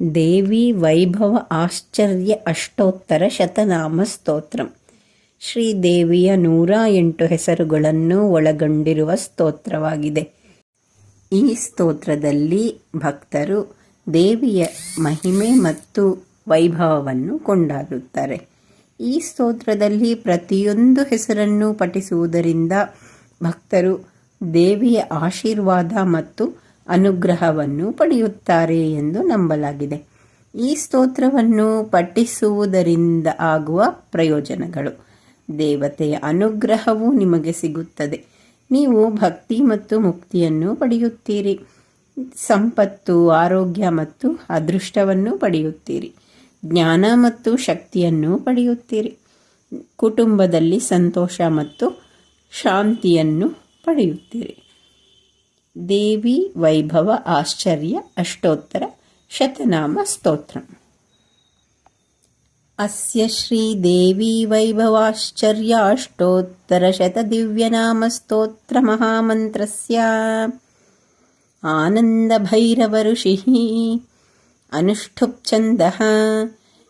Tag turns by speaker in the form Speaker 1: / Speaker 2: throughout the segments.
Speaker 1: ದೇವಿ ವೈಭವ ಆಶ್ಚರ್ಯ ಅಷ್ಟೋತ್ತರ ಶತನಾಮ ಸ್ತೋತ್ರಂ. ಶ್ರೀದೇವಿಯ ನೂರ ಎಂಟು ಹೆಸರುಗಳನ್ನು ಒಳಗೊಂಡಿರುವ ಸ್ತೋತ್ರವಾಗಿದೆ. ಈ ಸ್ತೋತ್ರದಲ್ಲಿ ಭಕ್ತರು ದೇವಿಯ ಮಹಿಮೆ ಮತ್ತು ವೈಭವವನ್ನು ಕೊಂಡಾಡುತ್ತಾರೆ. ಈ ಸ್ತೋತ್ರದಲ್ಲಿ ಪ್ರತಿಯೊಂದು ಹೆಸರನ್ನು ಪಠಿಸುವುದರಿಂದ ಭಕ್ತರು ದೇವಿಯ ಆಶೀರ್ವಾದ ಮತ್ತು ಅನುಗ್ರಹವನ್ನು ಪಡೆಯುತ್ತಾರೆ ಎಂದು ನಂಬಲಾಗಿದೆ. ಈ ಸ್ತೋತ್ರವನ್ನು ಪಠಿಸುವುದರಿಂದ ಆಗುವ ಪ್ರಯೋಜನಗಳು. ದೇವತೆಯ ಅನುಗ್ರಹವು ನಿಮಗೆ ಸಿಗುತ್ತದೆ. ನೀವು ಭಕ್ತಿ ಮತ್ತು ಮುಕ್ತಿಯನ್ನು ಪಡೆಯುತ್ತೀರಿ. ಸಂಪತ್ತು, ಆರೋಗ್ಯ ಮತ್ತು ಅದೃಷ್ಟವನ್ನು ಪಡೆಯುತ್ತೀರಿ. ಜ್ಞಾನ ಮತ್ತು ಶಕ್ತಿಯನ್ನು ಪಡೆಯುತ್ತೀರಿ. ಕುಟುಂಬದಲ್ಲಿ ಸಂತೋಷ ಮತ್ತು ಶಾಂತಿಯನ್ನು ಪಡೆಯುತ್ತೀರಿ. देवी वैभव आश्चर्य अष्टोत्तरशतनामस्तोत्रम् अस्य श्रीदेवी वैभवाश्चर्याष्टोत्तरशतदिव्यनामस्तोत्रमहामन्त्रस्य आनन्दभैरवऋषिः अनुष्ठुप्छन्दः।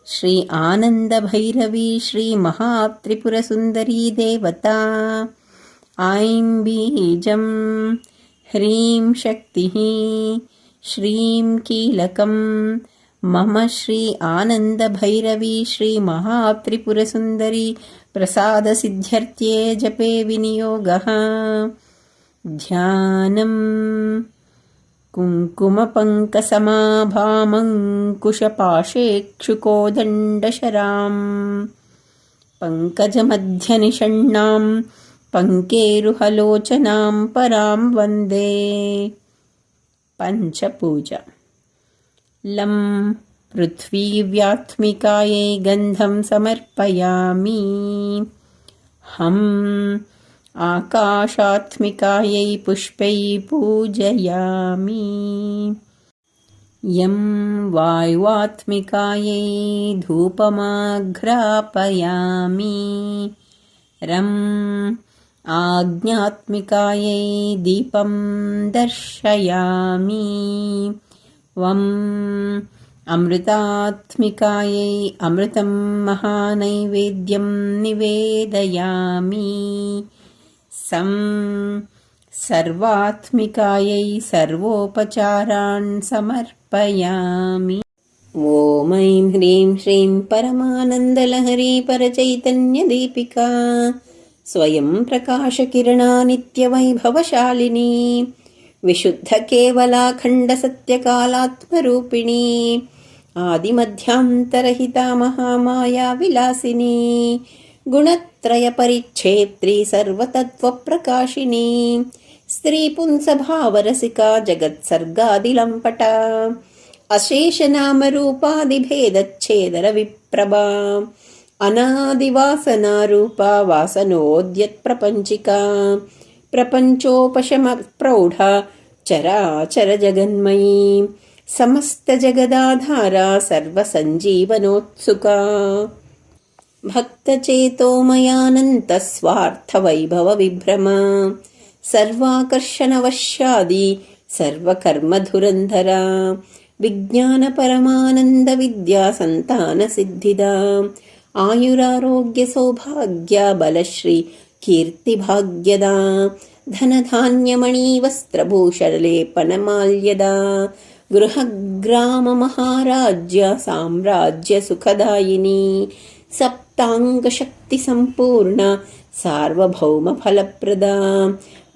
Speaker 1: श्री आनन्दभैरवी श्रीमहात्रिपुरसुन्दरी देवता। ऐं बीजम् बीजं ह्रीं शक्तिः श्रीं कीलकं मम श्री आनन्दभैरवी श्रीमहात्रिपुरसुन्दरी प्रसादसिद्ध्यर्थे जपे विनियोगः ध्यानम् कुङ्कुमपङ्कसमाभामङ्कुशपाशेक्षुकोदण्डशराम् पङ्कजमध्यनिषण्णां पङ्केरुहलोचनां परां वन्दे। पञ्चपूजा। लं पृथ्वीव्यात्मिकायै गन्धं समर्पयामि। हम् आकाशात्मिकायै पुष्पै पूजयामि। यं वायुवात्मिकायै धूपमाघ्रापयामि। रम् आज्ञात्मिकायै दीपं दर्शयामि। वम् अमृतात्मिकायै अमृतं महानैवेद्यं निवेदयामि। सं सर्वात्मिकायै सर्वोपचारान् समर्पयामि। ॐ ऐं ह्रीं श्रीं परमानन्दलहरी परचैतन्यदीपिका स्वयं प्रकाशकिरणा नित्यवैभवशालिनी विशुद्धकेवलाखण्डसत्यकालात्मरूपिणी आदिमध्यान्तरहिता महामायाविलासिनी गुणत्रयपरिच्छेत्री सर्वतत्त्वप्रकाशिनी स्त्रीपुंसभावरसिका जगत्सर्गादिलम्पटा अशेषनामरूपादिभेदच्छेदरविप्रभा अनादिवासनारूपा वासनोद्यत्प्रपञ्चिका प्रपञ्चोपशमप्रौढा चराचरजगन्मयी समस्तजगदाधारा सर्वसञ्जीवनोत्सुका भक्तचेतोमयानन्तस्वार्थवैभवविभ्रम सर्वाकर्षणवश्यादि सर्वकर्मधुरन्धरा विज्ञानपरमानन्दविद्यासन्तानसिद्धिदा आयुरारोग्यसौभाग्या बलश्री कीर्तिभाग्यदा धनधान्यमणिवस्त्रभूषलेपनमाल्यदा गृहग्राममहाराज्य साम्राज्यसुखदायिनी सप्ताङ्गशक्तिसम्पूर्णा सार्वभौमफलप्रदा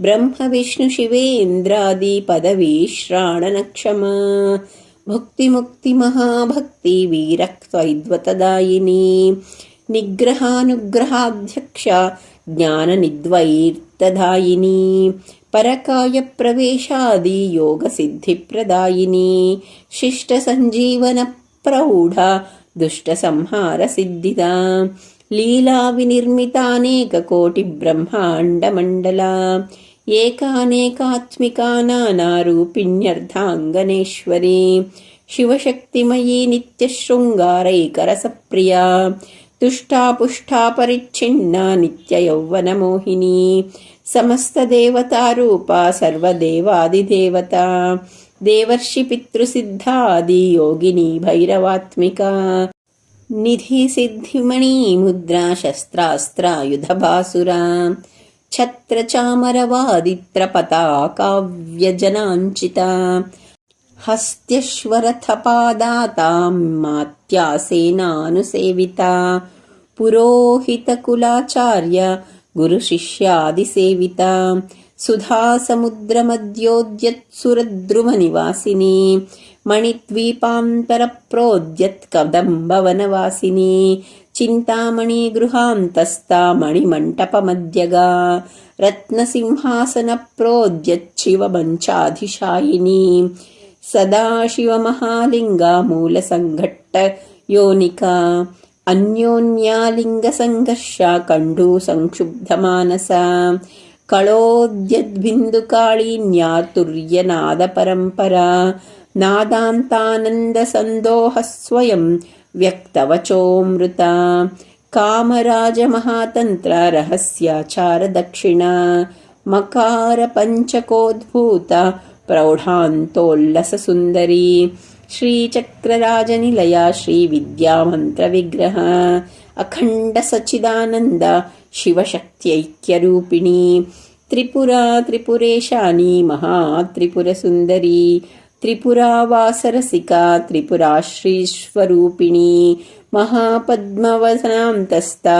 Speaker 1: ब्रह्मविष्णुशिवेन्द्रादिपदवीश्राणनक्षमा भुक्तिमुक्तिमहाभक्ति वीरक्त्वैद्वतदायिनी निग्रहानुग्रहाध्यक्षा ज्ञाननिद्वैर्तदायिनी परकायप्रवेशादि योगसिद्धिप्रदायिनी। शिष्टसञ्जीवनप्रौढा दुष्टसंहारसिद्धिदा लीलाविनिर्मितानेककोटिब्रह्माण्डमण्डला ఏకానేకాత్మికా నానారూపిణ్యర్థాంగనేశ్వరీ శివశక్తిమయీ నిత్యశృంగారైకరసప్రియా. తుష్టాపుష్టా పరిచ్ఛిన్నా నిత్యయౌవనమోహిని. సమస్తదేవతారూపా సర్వదేవాదిదేవత. దేవర్షి పితృసిద్ధాది యోగిని భైరవాత్మిక. నిధి సిద్ధిమణి ముద్రా శస్త్రాస్త్రాయుధ భాసురా काव्यजनाञ्चिता हस्त्यश्वरथपादातां मात्यासेनानुसेविता पुरोहितकुलाचार्य गुरुशिष्यादिसेविता सुधासमुद्रमद्योद्यत्सुरद्रुमनिवासिनी मणिद्वीपान्तरप्रोद्यत्कदम्बवनवासिनी चिन्तामणिगृहान्तस्था मणिमण्टपमध्यगा रत्नसिंहासनप्रोद्यच्छिवमञ्चाधिशायिनी सदाशिवमहालिङ्गा मूलसङ्घट्टयोनिका अन्योन्यालिङ्गसङ्घर्षा कण्डू संक्षुब्धमानसा कळोद्यद्बिन्दुकाळीन्यातुर्यनादपरम्परा नादान्तानन्दसन्दोहः स्वयं व्यक्तवचोऽमृता कामराजमहातन्त्र रहस्याचारदक्षिणा मकारपञ्चकोद्भूता। प्रौढान्तोल्लससुन्दरी। श्रीचक्रराजनिलया श्रीविद्यामन्त्रविग्रह। अखण्डसचिदानन्द शिवशक्त्यैक्यरूपिणी। त्रिपुरा त्रिपुरेशानी महात्रिपुरसुन्दरी त्रिपुरावासरसिका त्रिपुराश्रीस्वरूपिणी महापद्मवसनान्तस्था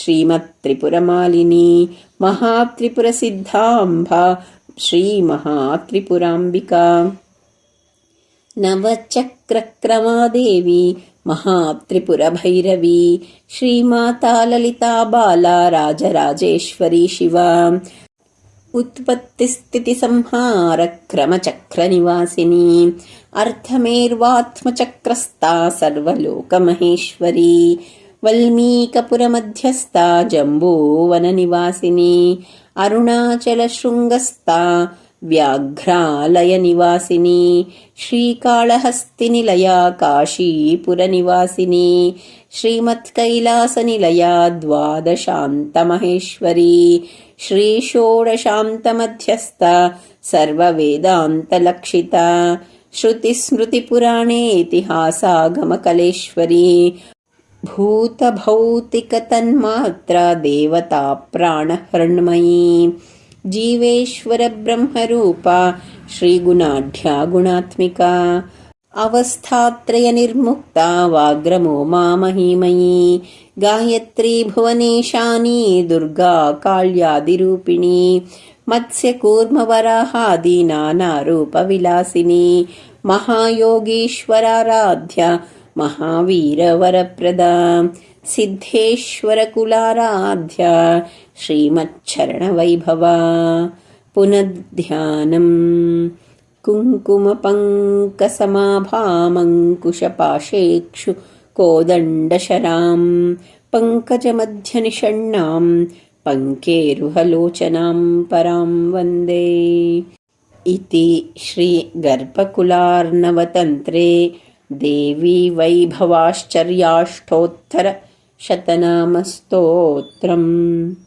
Speaker 1: श्रीमत्त्रिपुरमालिनी महात्रिपुरसिद्धाम्भा श्रीमहात्रिपुराम्बिका नवचक्रक्रमादेवी महात्रिपुरभैरवी श्रीमाता ललिता बाला राजराजेश्वरी शिवा उत्पत्तिस्थितिसंहारक्रमचक्रनिवासिनी अर्थमेर्वात्मचक्रस्था सर्वलोकमहेश्वरी वल्मीकपुरमध्यस्था जम्बूवननिवासिनी अरुणाचलशृङ्गस्था व्याघ्रालयनिवासिनी श्रीकाळहस्तिनिलया काशीपुरनिवासिनी श्रीमत्कैलासनिलया द्वादशान्तमहेश्वरी श्रीषोडशान्तमध्यस्था सर्ववेदान्तलक्षिता श्रुतिस्मृतिपुराणे इतिहासागमकलेश्वरी भूतभौतिकतन्मात्रा देवता प्राणहृण्मयी जीवेश्वरब्रह्मरूपा श्रीगुणाढ्या गुणात्मिका अवस्थात्रयनिर्मुक्ता वाग्रमो मामहीमयी गायत्री भुवनेशानी दुर्गा काल्यादिरूपिणी मत्स्यकूर्मवराहादिनानारूपविलासिनी महायोगीश्वराराध्या महावीरवरप्रदा सिद्धेश्वरकुलाराध्या श्रीमच्छरणवैभवा। पुनध्यानम् कुङ्कुमपङ्कसमाभामङ्कुशपाशेक्षु कोदण्डशराम् पङ्कजमध्यनिषण्णाम् पङ्केरुहलोचनाम् पराम् वन्दे। इति श्रीगर्भकुलार्णवतन्त्रे देवी वैभवाश्चर्याष्टोत्तरशतनामस्तोत्रम्